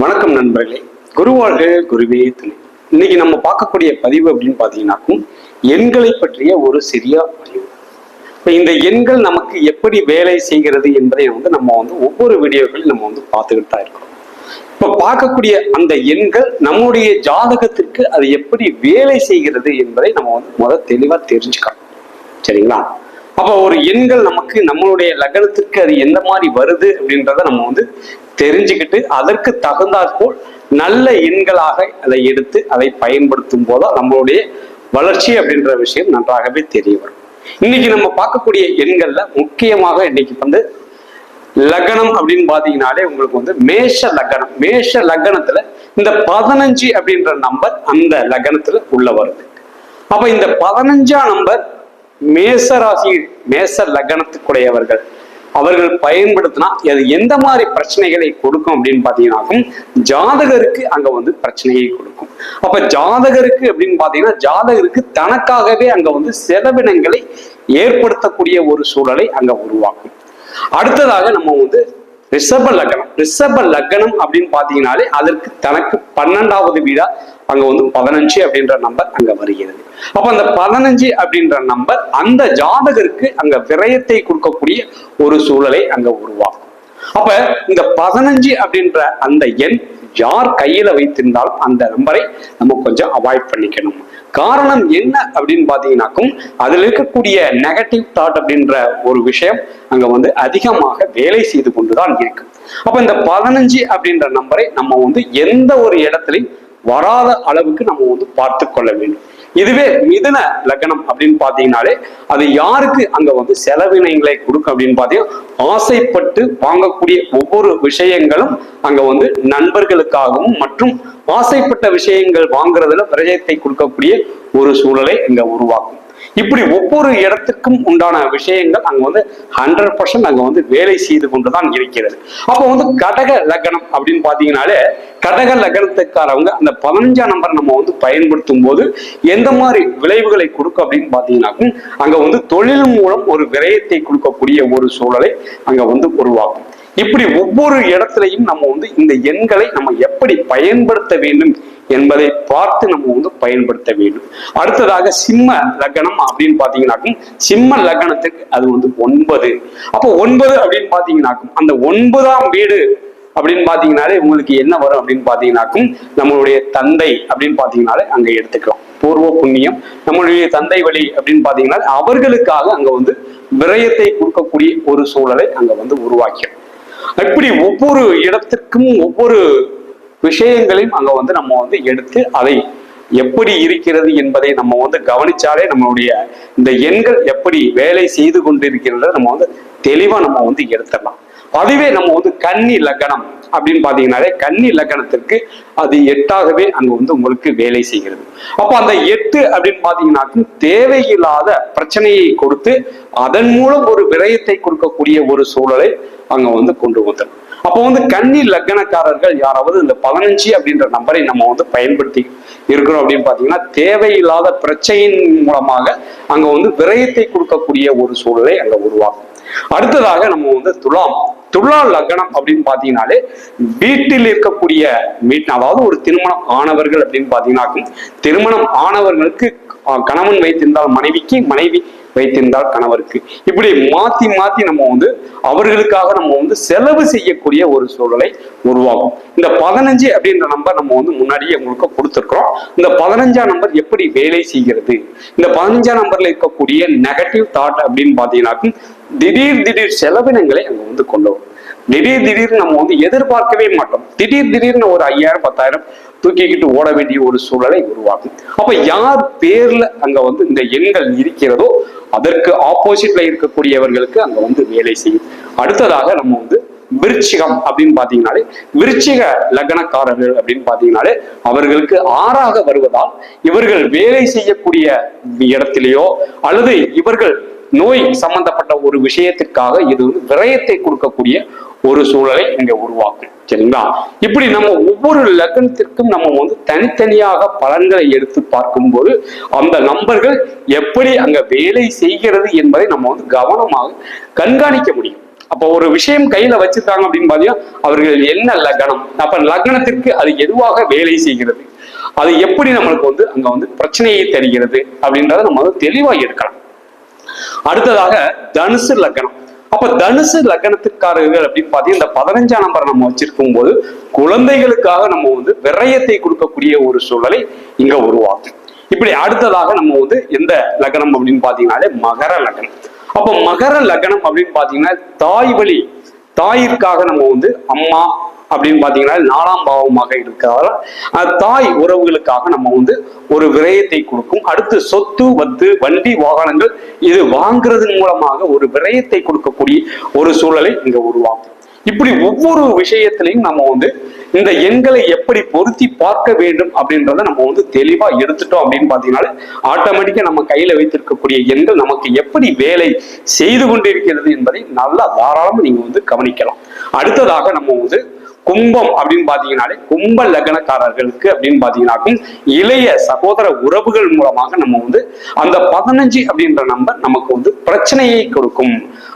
வணக்கம் நண்பர்களே. குருவாழ்க குருவே துணை. இன்னைக்கு நம்ம பார்க்கக்கூடிய பதிவு அப்படின்னு பார்த்தீங்கன்னாக்கும் எண்களை பற்றிய ஒரு சிறிய பதிவு. இப்போ இந்த எண்கள் நமக்கு எப்படி வேலை செய்கிறது என்பதை வந்து நம்ம வந்து ஒவ்வொரு வீடியோக்களில் நம்ம வந்து பார்த்துக்கிட்டு தான் இருக்கோம். இப்போ பார்க்கக்கூடிய அந்த எண்கள் நம்முடைய ஜாதகத்திற்கு அது எப்படி வேலை செய்கிறது என்பதை நம்ம வந்து முதல் தெளிவாக தெரிஞ்சுக்கலாம் சரிங்களா? அப்போ ஒரு எண்கள் நமக்கு நம்மளுடைய லக்னத்திற்கு அது எந்த மாதிரி வருது அப்படின்றத நம்ம வந்து தெரிஞ்சுக்கிட்டு அதற்கு தகுந்தாற்போல் நல்ல எண்களாக அதை எடுத்து அதை பயன்படுத்தும் போதும் நம்மளுடைய வளர்ச்சி அப்படின்ற விஷயம் நன்றாகவே தெரிய வரும். இன்னைக்கு நம்ம பார்க்கக்கூடிய எண்கள்ல முக்கியமாக இன்னைக்கு வந்து லக்னம் அப்படின்னு பாத்தீங்கன்னாலே உங்களுக்கு வந்து மேஷ லக்னம் மேஷ லக்னத்துல இந்த பதினஞ்சு அப்படின்ற நம்பர் அந்த லக்னத்துல உள்ள வருது. அப்ப இந்த பதினஞ்சாம் நம்பர் மேச ராசி மேச லக்னத்துக்குடையவர்கள். அவர்கள் பயன்படுத்தினா அது எந்த மாதிரி பிரச்சனைகளை கொடுக்கும் அப்படின்னு பார்த்தீங்கன்னாக்கும் ஜாதகருக்கு அங்க வந்து பிரச்சனையை கொடுக்கும். அப்ப ஜாதகருக்கு அப்படின்னு பார்த்தீங்கன்னா ஜாதகருக்கு தனக்காகவே அங்க வந்து செலவினங்களை ஏற்படுத்தக்கூடிய ஒரு சூழலை அங்க உருவாக்கும். அடுத்ததாக நம்ம வந்து ரிஷப லக்னம். ரிஷப லக்னம் அப்படின்னு பாத்தீங்கன்னாலே அதற்கு தனக்கு பன்னெண்டாவது வீடா அங்க வந்து பதினஞ்சு அப்படின்ற நம்பர் அங்க வருகிறது. அப்ப அந்த பதினஞ்சு அப்படின்ற நம்பர் அந்த ஜாதகருக்கு அங்க விரயத்தை கொடுக்கக்கூடிய ஒரு சூழலை அங்க உருவாக்கும். அப்ப இந்த பதினஞ்சு அப்படின்ற அந்த எண் யார் கையில வைத்திருந்தாலும் அந்த நம்பரை நம்ம கொஞ்சம் அவாய்ட் பண்ணிக்கணும். காரணம் என்ன அப்படின்னு பாத்தீங்கன்னாக்கும் அதுல இருக்கக்கூடிய நெகட்டிவ் தாட் அப்படின்ற ஒரு விஷயம் அங்க வந்து அதிகமாக வேலை செய்து கொண்டுதான் இருக்கு. அப்ப இந்த பதினஞ்சு அப்படின்ற நம்பரை நம்ம வந்து எந்த ஒரு இடத்துலையும் வராத அளவுக்கு நம்ம வந்து பார்த்து கொள்ள வேண்டும். இதுவே மிதுன லக்னம் அப்படின்னு பாத்தீங்கன்னாலே அது யாருக்கு அங்க வந்து செலவினங்களை கொடுக்கும் அப்படின்னு பாத்தீங்கன்னா ஆசைப்பட்டு வாங்கக்கூடிய ஒவ்வொரு விஷயங்களும் அங்க வந்து நண்பர்களுக்காகவும் மற்றும் ஆசைப்பட்ட விஷயங்கள் வாங்குறதுல பிரஜயத்தை கொடுக்கக்கூடிய ஒரு சூழலை இங்க உருவாக்கும். இப்படி ஒவ்வொரு இடத்துக்கும் உண்டான விஷயங்கள் அங்க வந்து ஹண்ட்ரட் பர்சன்ட் அங்க வந்து வேலை செய்து கொண்டுதான் இருக்கிறது. அப்போ வந்து கடக லக்னம் அப்படின்னு பாத்தீங்கன்னாலே கடக லக்னத்துக்காரவங்க அந்த பதினஞ்சாம் நம்பர் நம்ம வந்து பயன்படுத்தும் போது எந்த மாதிரி விளைவுகளை கொடுக்கும் அப்படின்னு பாத்தீங்கன்னாக்கும் அங்க வந்து தொழில் மூலம் ஒரு விரயத்தை கொடுக்கக்கூடிய ஒரு சூழலை அங்க வந்து உருவாக்கும். இப்படி ஒவ்வொரு இடத்துலையும் நம்ம வந்து இந்த எண்களை நம்ம எப்படி பயன்படுத்த வேண்டும் என்பதை பார்த்து நம்ம வந்து பயன்படுத்த வேண்டும். அடுத்ததாக சிம்ம லக்னம் அப்படின்னு பாத்தீங்கன்னாக்கும் சிம்ம லக்னத்துக்கு அது வந்து ஒன்பது. அப்போ ஒன்பது அப்படின்னு பாத்தீங்கன்னாக்கும் அந்த ஒன்பதாம் வீடு அப்படின்னு பாத்தீங்கன்னாலே உங்களுக்கு என்ன வரும் அப்படின்னு பாத்தீங்கன்னாக்கும் நம்மளுடைய தந்தை அப்படின்னு பாத்தீங்கன்னாலே அங்க எடுத்துக்கலாம். பூர்வ புண்ணியம் நம்மளுடைய தந்தை வழி அப்படின்னு பாத்தீங்கன்னா அவர்களுக்காக அங்க வந்து விரயத்தை கொடுக்கக்கூடிய ஒரு சூழலை அங்க வந்து உருவாக்கிறோம் இப்படி ஒவ்வொரு இடத்துக்கும் ஒவ்வொரு விஷயங்களையும் அங்க வந்து நம்ம வந்து எடுத்து அதை எப்படி இருக்கிறது என்பதை நம்ம வந்து கவனிச்சாலே நம்மளுடைய இந்த எண்கள் எப்படி வேலை செய்து கொண்டிருக்கிறத நம்ம வந்து தெளிவா நம்ம வந்து எடுத்துடலாம். அதுவே நம்ம வந்து கன்னி லக்கணம். அப்படின்னு பாத்தீங்கன்னாலே கன்னி லக்கணத்திற்கு அது எட்டாகவே அங்க வந்து உங்களுக்கு வேலை செய்கிறது. அப்போ அந்த எட்டு அப்படின்னு பாத்தீங்கன்னாக்கும் தேவையில்லாத பிரச்சனையை கொடுத்து அதன் மூலம் ஒரு விரயத்தை கொடுக்கக்கூடிய ஒரு சூழலை அங்க வந்து கொண்டு வந்தோம் அப்போ வந்து கன்னி லக்னக்காரர்கள் யாராவது இந்த பதினஞ்சு அப்படின்ற நம்பரை நம்ம வந்து பயன்படுத்தி இருக்கிறோம் அப்படின்னு பாத்தீங்கன்னா தேவையில்லாத பிரச்சனையின் மூலமாக அங்க வந்து விரயத்தை கொடுக்கக்கூடிய ஒரு சூழலை அங்க உருவாகும் அடுத்ததாக நம்ம வந்து துலாம் துலா லக்னம் அப்படின்னு பாத்தீங்கன்னாலே வீட்டில் இருக்கக்கூடிய வீட் அதாவது ஒரு திருமணம் ஆனவர்கள் அப்படின்னு பாத்தீங்கன்னாக்கும் திருமணம் ஆனவர்களுக்கு கணவன் வைத்திருந்தால் மனைவிக்கு மனைவி வைத்திருந்தால் கணவருக்கு. இப்படி மாத்தி மாத்தி நம்ம வந்து அவர்களுக்காக நம்ம வந்து செலவு செய்யக்கூடிய ஒரு சூழலை உருவாகும் இந்த பதினஞ்சு அப்படின்ற நம்பர் நம்ம வந்து முன்னாடியே உங்களுக்கு கொடுத்துருக்கிறோம். இந்த பதினஞ்சாம் நம்பர் எப்படி வேலை செய்கிறது? இந்த பதினஞ்சாம் நம்பர்ல இருக்கக்கூடிய நெகட்டிவ் தாட் அப்படின்னு பாத்தீங்கன்னாக்கும் திடீர் திடீர் செலவினங்களை அங்க வந்து கொண்டு வரும் திடீர் திடீர்னு நம்ம வந்து எதிர்பார்க்கவே மாட்டோம். திடீர் திடீர்னு ஒரு ஐயாயிரம் பத்தாயிரம் தூக்கிக்கிட்டு ஓட வேண்டிய ஒரு சூழலை உருவாக்கும். அப்ப யார் பேர்ல அங்க வந்து இந்த எண்கள் இருக்கிறதோ அதற்கு ஆப்போசிட்ல இருக்கக்கூடியவர்களுக்கு அங்க வந்து வேலை செய்யும். அடுத்ததாக நம்ம வந்து விருச்சிகம் அப்படின்னு பாத்தீங்கன்னாலே விருச்சிக லக்னக்காரர்கள் அப்படின்னு பாத்தீங்கன்னாலே அவர்களுக்கு ஆறாக வருவதால் இவர்கள் வேலை செய்யக்கூடிய இடத்திலேயோ அல்லது இவர்கள் நோய் சம்பந்தப்பட்ட ஒரு விஷயத்திற்காக இது வந்து விரயத்தை கொடுக்கக்கூடிய ஒரு சூழலை இங்க உருவாக்கும் சரிங்களா? இப்படி நம்ம ஒவ்வொரு லக்னத்திற்கும் நம்ம வந்து தனித்தனியாக பலன்களை எடுத்து பார்க்கும்போது அந்த நம்பர்கள் எப்படி அங்க வேலை செய்கிறது என்பதை நம்ம வந்து கவனமாக கண்காணிக்க முடியும். அப்போ ஒரு விஷயம் கையில வச்சிருக்காங்க அப்படின்னு பாத்தீங்கன்னா அவர்கள் என்ன லக்னம்? அப்ப லக்னத்திற்கு அது எதுவாக வேலை செய்கிறது? அது எப்படி நம்மளுக்கு வந்து அங்க வந்து பிரச்சனையை தருகிறது? அப்படின்றத நம்ம வந்து தெளிவா எடுக்கலாம். அடுத்ததாக தனுசு லக்னம் அப்ப தனுசு லக்னத்துக்காரர்கள் அப்படின்னு பாத்தீங்கன்னா இந்த பதினஞ்சாம் நம்பர் நம்ம வச்சிருக்கும் போது குழந்தைகளுக்காக நம்ம வந்து விரயத்தை கொடுக்கக்கூடிய ஒரு சூழலை இங்க உருவாக்கும் இப்படி அடுத்ததாக நம்ம வந்து எந்த லக்னம் அப்படின்னு பாத்தீங்கன்னாலே மகர லக்னம் அப்ப மகர லக்னம் அப்படின்னு பாத்தீங்கன்னா தாய் வழி தாயிற்காக நம்ம வந்து அம்மா அப்படின்னு பாத்தீங்கன்னா நாலாம் பாவமாக இருக்கிறதால தாய் உறவுகளுக்காக நம்ம வந்து ஒரு விரயத்தை கொடுக்கும். அடுத்து சொத்து வத்து வண்டி வாகனங்கள் இது வாங்குறதன் மூலமாக ஒரு விரயத்தை கொடுக்கக்கூடிய ஒரு சூழலை இங்க உருவாக்கும். இப்படி ஒவ்வொரு விஷயத்திலையும் நம்ம வந்து இந்த எண்களை எப்படி பொருத்தி பார்க்க வேண்டும் அப்படின்றத நம்ம வந்து தெளிவா எடுத்துட்டோம் அப்படின்னு பாத்தீங்கன்னா ஆட்டோமேட்டிக்கா நம்ம கையில வைத்திருக்கக்கூடிய எண்கள் நமக்கு எப்படி வேலை செய்து கொண்டிருக்கிறது என்பதை நல்லா தாராளமா நீங்க வந்து கவனிக்கலாம். அடுத்ததாக நம்ம வந்து கும்பம் அப்படின்னு பாத்தீங்கன்னாலே கும்ப லக்னக்காரர்களுக்கு அப்படின்னு பாத்தீங்கன்னாக்கும் இளைய சகோதர உறவுகள் மூலமாக நம்ம வந்து அந்த பதினஞ்சு அப்படின்ற நம்பர் நமக்கு வந்து பிரச்சனையை கொடுக்கும்.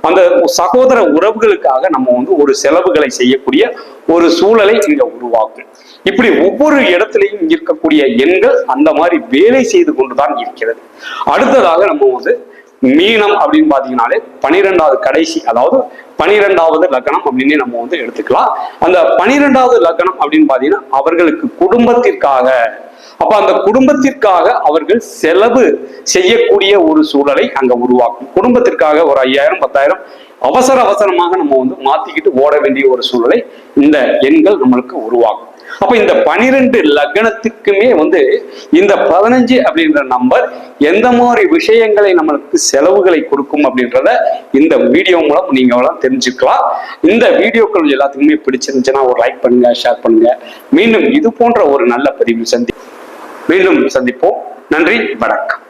அந்த சகோதர உறவுகளுக்காக நம்ம வந்து ஒரு செலவுகளை செய்யக்கூடிய ஒரு சூழலை இங்க உருவாக்கும். இப்படி ஒவ்வொரு இடத்திலையும் இருக்கக்கூடிய எண்கள் அந்த மாதிரி வேலை செய்து கொண்டுதான் இருக்கிறது. அடுத்ததாக நம்ம வந்து மீனம் அப்படின்னு பாத்தீங்கன்னாலே பனிரெண்டாவது கடைசி அதாவது பனிரெண்டாவது லக்கணம் அப்படின்னு நம்ம வந்து எடுத்துக்கலாம். அந்த பனிரெண்டாவது லக்கணம் அப்படின்னு பாத்தீங்கன்னா அவர்களுக்கு குடும்பத்திற்காக. அப்ப அந்த குடும்பத்திற்காக அவர்கள் செலவு செய்யக்கூடிய ஒரு சூழலை அங்க உருவாக்கும். குடும்பத்திற்காக ஒரு ஐயாயிரம் பத்தாயிரம் அவசர அவசரமாக நம்ம வந்து மாத்திக்கிட்டு ஓட வேண்டிய ஒரு சூழலை இந்த எண்கள் நம்மளுக்கு உருவாக்கும். அப்ப இந்த பனிரெண்டு லக்னத்துக்குமே வந்து இந்த பதினஞ்சு அப்படின்ற நம்பர் எந்த மாதிரி விஷயங்களை நம்மளுக்கு செலவுகளை கொடுக்கும் அப்படின்றத இந்த வீடியோ மூலம் நீங்க எல்லாம் தெரிஞ்சுக்கலாம். இந்த வீடியோக்கள் எல்லாத்துக்குமே பிடிச்சிருந்துச்சுன்னா ஒரு லைக் பண்ணுங்க ஷேர் பண்ணுங்க. மீண்டும் இது போன்ற ஒரு நல்ல பதிவு சந்தி மீண்டும் சந்திப்போம். நன்றி வணக்கம்.